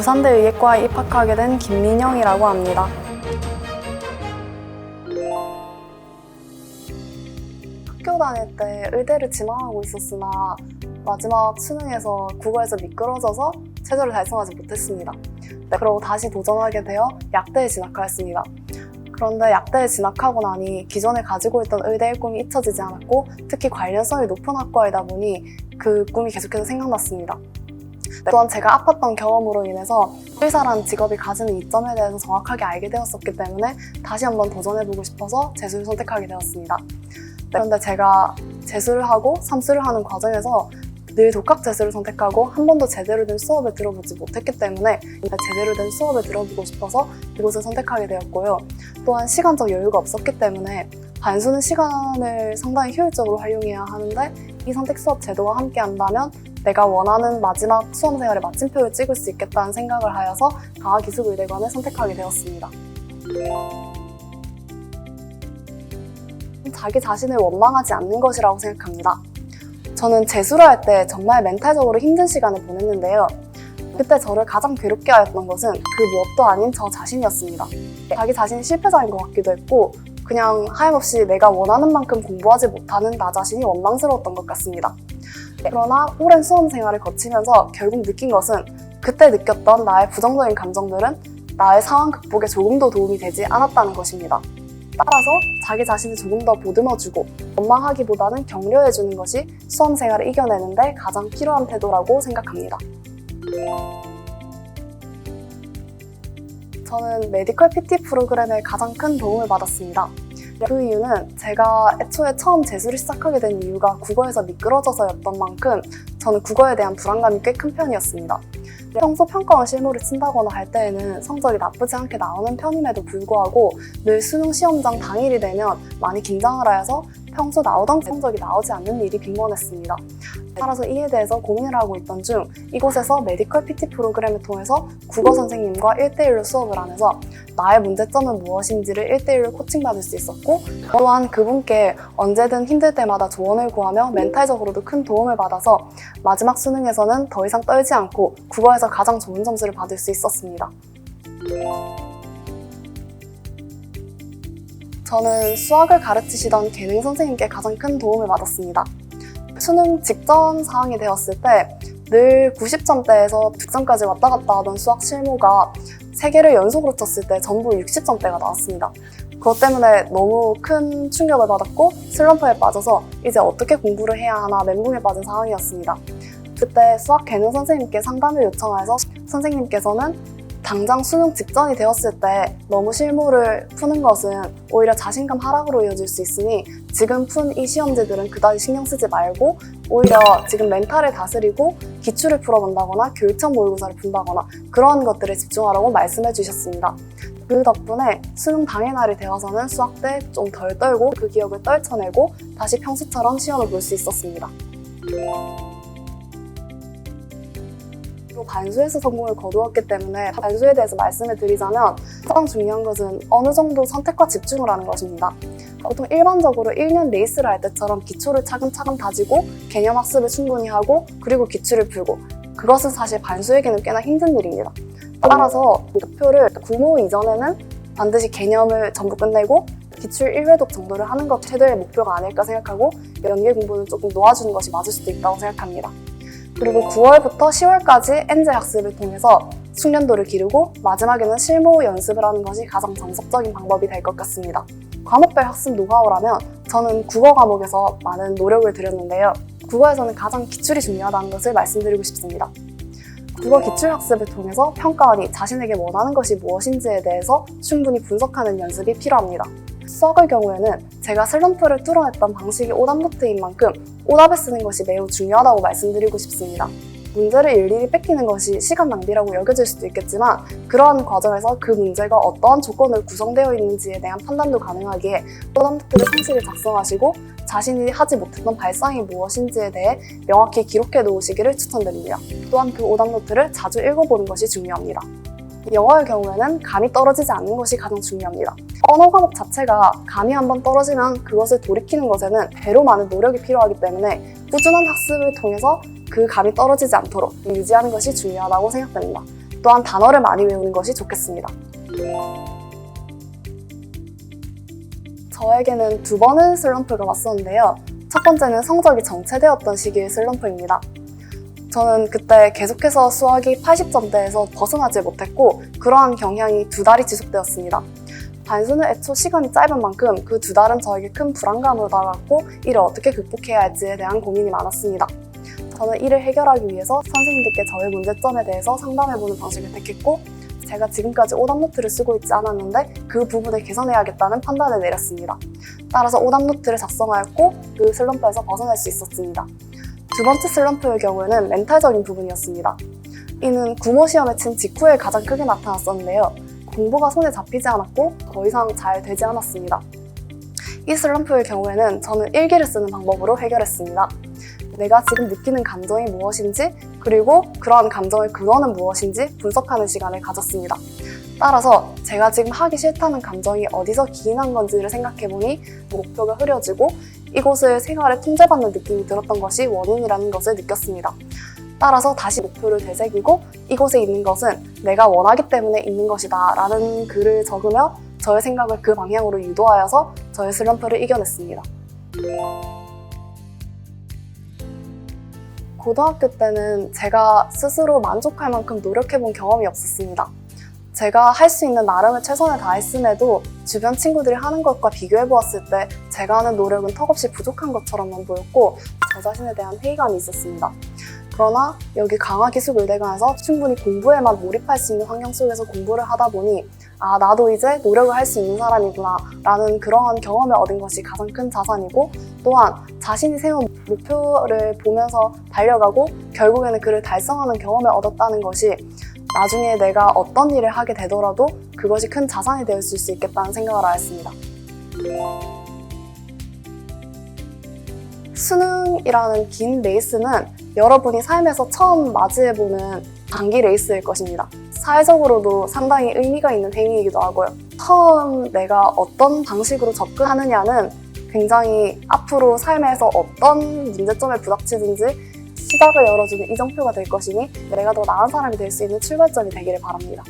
부산대 의예과에 입학하게 된 김민영이라고 합니다. 학교 다닐 때 의대를 지망하고 있었으나 마지막 수능에서 국어에서 미끄러져서 최저를 달성하지 못했습니다. 네, 그러고 다시 도전하게 되어 약대에 진학하였습니다. 그런데 약대에 진학하고 나니 기존에 가지고 있던 의대의 꿈이 잊혀지지 않았고 특히 관련성이 높은 학과이다 보니 그 꿈이 계속해서 생각났습니다. 또한 제가 아팠던 경험으로 인해서 의사라는 직업이 가지는 이점에 대해서 정확하게 알게 되었었기 때문에 다시 한번 도전해보고 싶어서 재수를 선택하게 되었습니다. 네, 그런데 제가 재수를 하고 삼수를 하는 과정에서 늘 독학 재수를 선택하고 한 번도 제대로 된 수업을 들어보지 못했기 때문에 제대로 된 수업을 들어보고 싶어서 이곳을 선택하게 되었고요. 또한 시간적 여유가 없었기 때문에 반수는 시간을 상당히 효율적으로 활용해야 하는데 이 선택 수업 제도와 함께 한다면 내가 원하는 마지막 수험 생활의 마침표를 찍을 수 있겠다는 생각을 하여서 강화기술의대관을 선택하게 되었습니다. 자기 자신을 원망하지 않는 것이라고 생각합니다. 저는 재수를 할 때 정말 멘탈적으로 힘든 시간을 보냈는데요. 그때 저를 가장 괴롭게 하였던 것은 그 무엇도 아닌 저 자신이었습니다. 자기 자신이 실패자인 것 같기도 했고 그냥 하염없이 내가 원하는 만큼 공부하지 못하는 나 자신이 원망스러웠던 것 같습니다. 그러나 오랜 수험 생활을 거치면서 결국 느낀 것은 그때 느꼈던 나의 부정적인 감정들은 나의 상황 극복에 조금도 도움이 되지 않았다는 것입니다. 따라서 자기 자신을 조금 더 보듬어주고 원망하기보다는 격려해주는 것이 수험 생활을 이겨내는데 가장 필요한 태도라고 생각합니다. 저는 메디컬 PT 프로그램에 가장 큰 도움을 받았습니다. 그 이유는 제가 애초에 처음 재수를 시작하게 된 이유가 국어에서 미끄러져서였던 만큼 저는 국어에 대한 불안감이 꽤 큰 편이었습니다. 평소 평가원 실무를 친다거나 할 때에는 성적이 나쁘지 않게 나오는 편임에도 불구하고 늘 수능 시험장 당일이 되면 많이 긴장을 하여서 평소 나오던 성적이 나오지 않는 일이 빈번했습니다. 따라서 이에 대해서 고민을 하고 있던 중 이곳에서 메디컬 PT 프로그램을 통해서 국어 선생님과 1대1로 수업을 하면서 나의 문제점은 무엇인지를 1대1로 코칭받을 수 있었고 또한 그분께 언제든 힘들 때마다 조언을 구하며 멘탈적으로도 큰 도움을 받아서 마지막 수능에서는 더 이상 떨지 않고 국어에서 가장 좋은 점수를 받을 수 있었습니다. 저는 수학을 가르치시던 개능 선생님께 가장 큰 도움을 받았습니다. 수능 직전 상황이 되었을 때 늘 90점대에서 100점까지 왔다 갔다 하던 수학 실무가 3개를 연속으로 쳤을 때 전부 60점대가 나왔습니다. 그것 때문에 너무 큰 충격을 받았고 슬럼프에 빠져서 이제 어떻게 공부를 해야 하나 멘붕에 빠진 상황이었습니다. 그때 수학 개능 선생님께 상담을 요청해서 선생님께서는 당장 수능 직전이 되었을 때 너무 실무를 푸는 것은 오히려 자신감 하락으로 이어질 수 있으니 지금 푼 이 시험지들은 그다지 신경 쓰지 말고 오히려 지금 멘탈을 다스리고 기출을 풀어본다거나 교육청 모의고사를 푼다거나 그런 것들에 집중하라고 말씀해 주셨습니다. 그 덕분에 수능 당일 날이 되어서는 수학 때 좀 덜 떨고 그 기억을 떨쳐내고 다시 평소처럼 시험을 볼 수 있었습니다. 또 반수에서 성공을 거두었기 때문에 반수에 대해서 말씀을 드리자면 가장 중요한 것은 어느 정도 선택과 집중을 하는 것입니다. 보통 일반적으로 1년 레이스를 할 때처럼 기초를 차근차근 다지고 개념 학습을 충분히 하고 그리고 기출을 풀고 그것은 사실 반수에게는 꽤나 힘든 일입니다. 따라서 목표를 구모 이전에는 반드시 개념을 전부 끝내고 기출 1회독 정도를 하는 것 최대의 목표가 아닐까 생각하고 연계 공부는 조금 놓아주는 것이 맞을 수도 있다고 생각합니다. 그리고 9월부터 10월까지 엔제 학습을 통해서 숙련도를 기르고 마지막에는 실무 연습을 하는 것이 가장 정석적인 방법이 될 것 같습니다. 과목별 학습 노하우라면 저는 국어 과목에서 많은 노력을 들였는데요. 국어에서는 가장 기출이 중요하다는 것을 말씀드리고 싶습니다. 국어 기출 학습을 통해서 평가원이 자신에게 원하는 것이 무엇인지에 대해서 충분히 분석하는 연습이 필요합니다. 수학의 경우에는 제가 슬럼프를 뚫어냈던 방식이 오답노트인 만큼 오답을 쓰는 것이 매우 중요하다고 말씀드리고 싶습니다. 문제를 일일이 뺏기는 것이 시간 낭비라고 여겨질 수도 있겠지만 그러한 과정에서 그 문제가 어떠한 조건으로 구성되어 있는지에 대한 판단도 가능하기에 오답노트를 상세히 작성하시고 자신이 하지 못했던 발상이 무엇인지에 대해 명확히 기록해 놓으시기를 추천드립니다. 또한 그 오답노트를 자주 읽어보는 것이 중요합니다. 영어의 경우에는 감이 떨어지지 않는 것이 가장 중요합니다. 언어 과목 자체가 감이 한번 떨어지면 그것을 돌이키는 것에는 배로 많은 노력이 필요하기 때문에 꾸준한 학습을 통해서 그 감이 떨어지지 않도록 유지하는 것이 중요하다고 생각됩니다. 또한 단어를 많이 외우는 것이 좋겠습니다. 저에게는 두 번의 슬럼프가 왔었는데요. 첫 번째는 성적이 정체되었던 시기의 슬럼프입니다. 저는 그때 계속해서 수학이 80점대에서 벗어나지 못했고 그러한 경향이 두 달이 지속되었습니다. 반수는 애초 시간이 짧은 만큼 그 두 달은 저에게 큰 불안감으로 다가갔고 이를 어떻게 극복해야 할지에 대한 고민이 많았습니다. 저는 이를 해결하기 위해서 선생님들께 저의 문제점에 대해서 상담해보는 방식을 택했고 제가 지금까지 오답노트를 쓰고 있지 않았는데 그 부분을 개선해야겠다는 판단을 내렸습니다. 따라서 오답노트를 작성하였고 그 슬럼프에서 벗어날 수 있었습니다. 두 번째 슬럼프의 경우에는 멘탈적인 부분이었습니다. 이는 구모 시험에 친 직후에 가장 크게 나타났었는데요. 공부가 손에 잡히지 않았고 더 이상 잘 되지 않았습니다. 이 슬럼프의 경우에는 저는 일기를 쓰는 방법으로 해결했습니다. 내가 지금 느끼는 감정이 무엇인지 그리고 그러한 감정의 근원은 무엇인지 분석하는 시간을 가졌습니다. 따라서 제가 지금 하기 싫다는 감정이 어디서 기인한 건지를 생각해보니 목표가 흐려지고 이곳을 생활에 통제받는 느낌이 들었던 것이 원인이라는 것을 느꼈습니다. 따라서 다시 목표를 되새기고 이곳에 있는 것은 내가 원하기 때문에 있는 것이다 라는 글을 적으며 저의 생각을 그 방향으로 유도하여서 저의 슬럼프를 이겨냈습니다. 고등학교 때는 제가 스스로 만족할 만큼 노력해본 경험이 없었습니다. 제가 할 수 있는 나름의 최선을 다했음에도 주변 친구들이 하는 것과 비교해 보았을 때 제가 하는 노력은 턱없이 부족한 것처럼만 보였고 저 자신에 대한 회의감이 있었습니다. 그러나 여기 강화기술의대관에서 충분히 공부에만 몰입할 수 있는 환경 속에서 공부를 하다 보니 아 나도 이제 노력을 할 수 있는 사람이구나 라는 그러한 경험을 얻은 것이 가장 큰 자산이고 또한 자신이 세운 목표를 보면서 달려가고 결국에는 그를 달성하는 경험을 얻었다는 것이 나중에 내가 어떤 일을 하게 되더라도 그것이 큰 자산이 될 수 있겠다는 생각을 하였습니다. 수능이라는 긴 레이스는 여러분이 삶에서 처음 맞이해보는 단기 레이스일 것입니다. 사회적으로도 상당히 의미가 있는 행위이기도 하고요. 처음 내가 어떤 방식으로 접근하느냐는 굉장히 앞으로 삶에서 어떤 문제점에 부닥치든지 시작을 열어주는 이정표가 될 것이니 내가 더 나은 사람이 될 수 있는 출발점이 되기를 바랍니다.